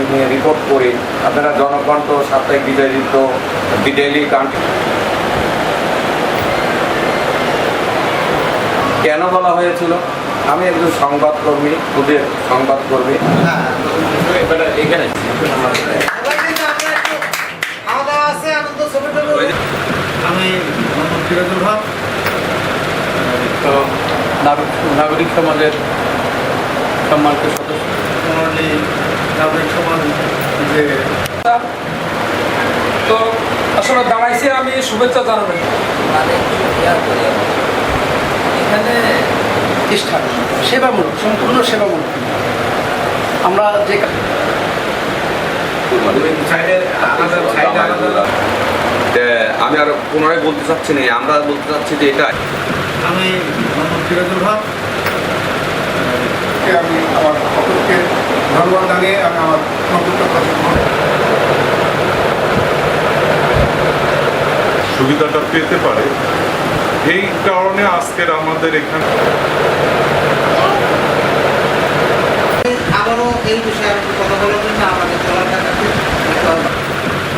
এখানে রিপোর্ট করি। আপনারা জনকণ্ঠ সাপ্তাহিক বিজয়িত বিডেলি কান্ট্রি কেন বলা হয়েছিল? আমি একজন সংবাদকর্মী খুদে সংবাদকর্মী। এখানে। আমি মোহাম্মদ ফিরোজুল তো নাগরিক সমাজের সম্মানিত সদস্য। মরলি নাগরিক সমাজ যে তো আসলে দাঁড়াইছি আমি শুভেচ্ছা জানাবেন। মানে এখানে প্রতিষ্ঠান সেবামূলক সম্পূর্ণ সেবামূলক। আমরা যে আমি আর পুনরায় বলতে চাচ্ছি না আমরা বলতে চাচ্ছি যে এটা আমি মোহাম্মদ ফিরোজুল হক কে আমি আমার সকলকে ধন্যবাদ জানিয়ে আমি আমার প্রকাশ সুবিধাটা পেতে পারে। এই কারণে আজকের আমাদের এখানে আবারও এই বিষয়ে কথা বলার জন্য আমাদের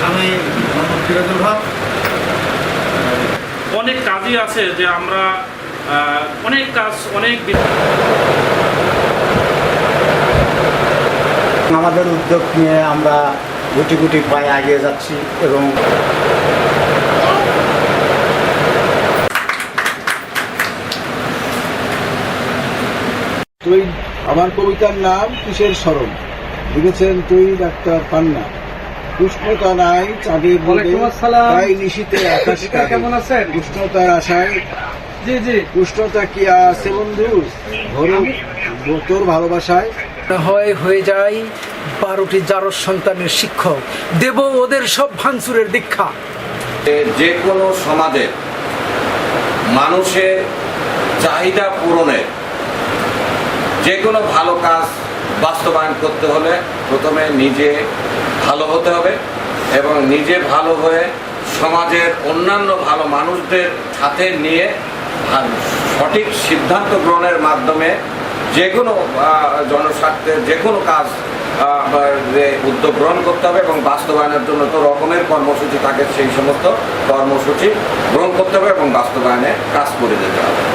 আমি মোহাম্মদ ফিরোজুল হক। অনেক কাজই আছে যে আমরা আহ, অনেক কাজ অনেক আমাদের উদ্যোগ নিয়ে আমরা গুটি গুটি পায়ে এগিয়ে যাচ্ছি এবং তুই আমার কবিতার নাম কিসের স্মরণ লিখেছেন তুই ডাক্তার পান্না। উষ্ণতা নাই চাঁদের রোদে, তাই নিশীতে আকাশ কেমন আছেন? উষ্ণতার আশায় জি জি। উষ্ণতা কি আছে বন্ধু? ভরু তোর ভালোবাসায়। হয় হয়ে যায়। বারোটি জারস সন্তানের শিক্ষক। দেব ওদের সব ভাঙচুরের দীক্ষা। যে কোনো সমাজের মানুষের চাহিদা পূরণের যে কোনো ভালো কাজ বাস্তবায়ন করতে হলে প্রথমে নিজে ভালো হতে হবে এবং নিজে ভালো হয়ে সমাজের অন্যান্য ভালো মানুষদের সাথে নিয়ে সঠিক সিদ্ধান্ত গ্রহণের মাধ্যমে যে কোনো আহ, জনস্বার্থের যে কোনো কাজ যে উদ্যোগ গ্রহণ করতে হবে এবং বাস্তবায়নের জন্য তো রকমের কর্মসূচি থাকে, সেই সমস্ত কর্মসূচি গ্রহণ করতে হবে এবং বাস্তবায়নে কাজ করে যেতে হবে।